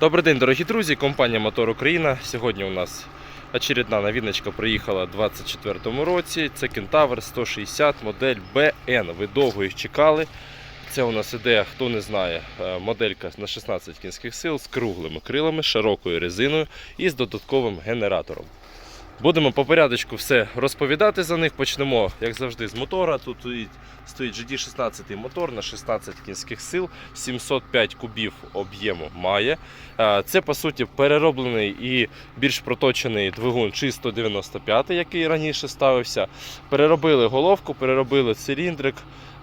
Добрий день, дорогі друзі, компанія Мотор Україна. Сьогодні у нас очередна новиночка приїхала у 2024 році. Це Кентавр 160 модель BN. Ви довго їх чекали. Це у нас іде, хто не знає, е, моделька на 16 кінських сил з круглими крилами, широкою резиною і з додатковим генератором. Будемо по порядочку все розповідати за них. Почнемо, як завжди, з мотора. Тут стоїть- стоїть GD16 мотор на 16 кінських сил, 705 кубів об'єму має. Е, Це по суті перероблений і більш проточений двигун чи 195, який раніше ставився. Переробили головку, переробили циліндрик.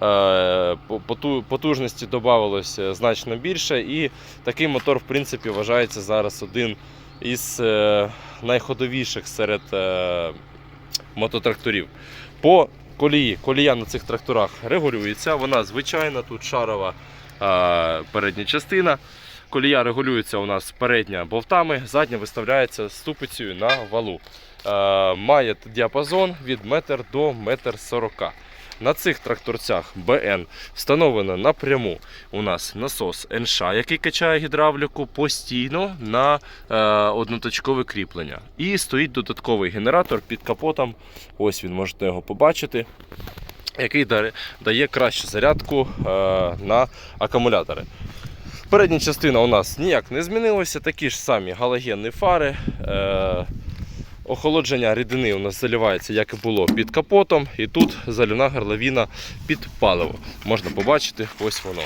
е, по- поту- Потужності додавалось е, значно більше, і такий мотор, в принципі, вважається зараз один із е, найходовіших серед е, мототракторів. По колії, колія на цих тракторах регулюється. Вона звичайна, тут шарова е, передня частина. Колія регулюється у нас передня болтами, задня виставляється ступицею на валу. Має діапазон від 1 до 1,40 м. На цих тракторцях БН встановлено напряму у нас насос НШ, який качає гідравліку постійно на е, одноточкове кріплення. І стоїть додатковий генератор під капотом. Ось він можете його побачити. Який дає кращу зарядку е, на акумулятори. Передня частина у нас ніяк не змінилася, такі ж самі галогенні фари. Охолодження рідини у нас заливається, як і було під капотом. І тут заливна горловина під паливо. Можна побачити, ось воно.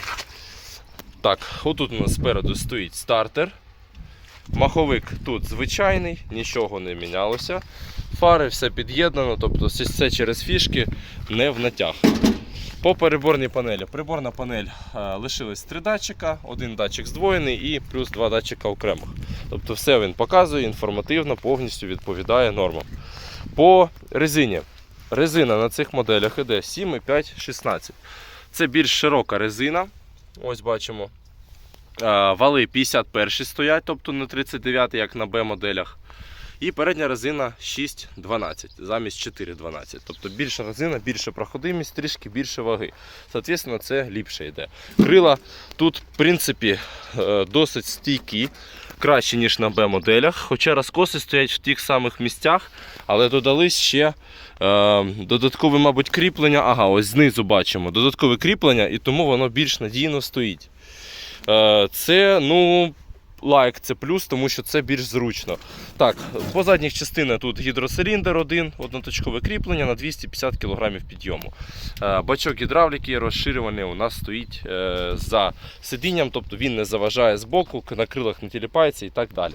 Так, отут у нас спереду стоїть стартер. Маховик тут звичайний, нічого не мінялося. Фари все під'єднано, тобто все через фішки, не в натяг. По переборній панелі. Приборна панель е, лишилось три датчика, один датчик здвоєний і плюс два датчика окремих. Тобто все він показує інформативно, повністю відповідає нормам. По резині. Резина на цих моделях іде 7,5, 16. Це більш широка резина. Ось бачимо. Е, Вали 51 стоять, тобто не 39, як на Б-моделях. І передня резина 6,12 замість 4,12. Тобто більша резина, більша проходимість, трішки більше ваги. Соответственно, це ліпше йде. Крила тут, в принципі, е, досить стійкі, краще, ніж на Б-моделях. Хоча розкоси стоять в тих самих місцях, але додались ще е, додаткове, мабуть, кріплення. Ага, ось знизу бачимо додаткове кріплення, і тому воно більш надійно стоїть. Е, Це, ну, лайк, це плюс, тому що це більш зручно. Так, по задніх частинах тут гідроциліндр один, одноточкове кріплення на 250 кг підйому. Е, Бачок гідравліки розширюваний у нас стоїть е, за сидінням, тобто він не заважає з боку, на крилах не тіліпається і так далі.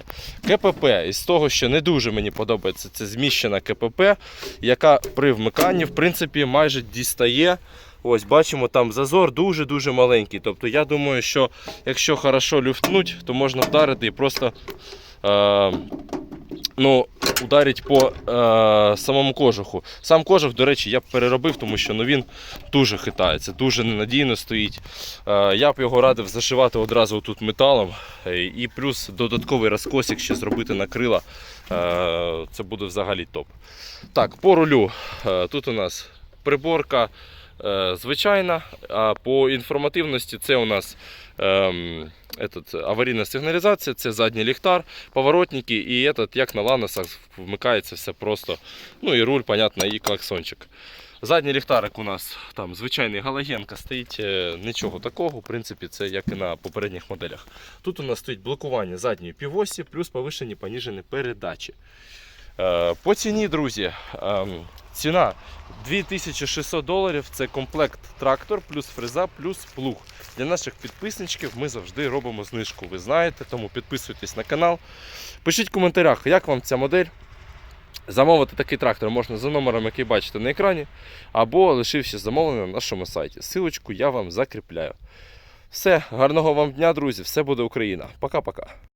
КПП, із того, що не дуже мені подобається, це зміщена КПП, яка при вмиканні в принципі майже дістає. Ось бачимо, там зазор дуже-дуже маленький. Тобто я думаю, що якщо хорошо люфтнуть, то можна вдарити і просто е, ну, ударить по е, самому кожуху. Сам кожух, до речі, я б переробив, тому що ну, він дуже хитається, дуже ненадійно стоїть. Е, я б його радив зашивати одразу тут металом. Е, І плюс додатковий розкосик ще зробити на крила. Е, це буде взагалі топ. Так, по рулю. Е, тут у нас приборка звичайна, а по інформативності це у нас ем, этот, аварійна сигналізація, це задній ліхтар, поворотники і этот, як на ланосах вмикається все просто. Ну і руль, понятно, і клаксончик. Задній ліхтарик у нас там звичайний галогенка стоїть, е, нічого такого, в принципі, це як і на попередніх моделях. Тут у нас стоїть блокування задньої півосі, плюс повишені поніжені передачі. Е, По ціні, друзі, ем, ціна 2600 доларів це комплект трактор, плюс фреза, плюс плуг. Для наших підписничків ми завжди робимо знижку. Ви знаєте, тому підписуйтесь на канал. Пишіть в коментарях, як вам ця модель. Замовити такий трактор можна за номером, який бачите на екрані, або лишивши замовлення на нашому сайті. Силочку я вам закріпляю. Все, гарного вам дня, друзі! Все буде Україна. Пока-пока.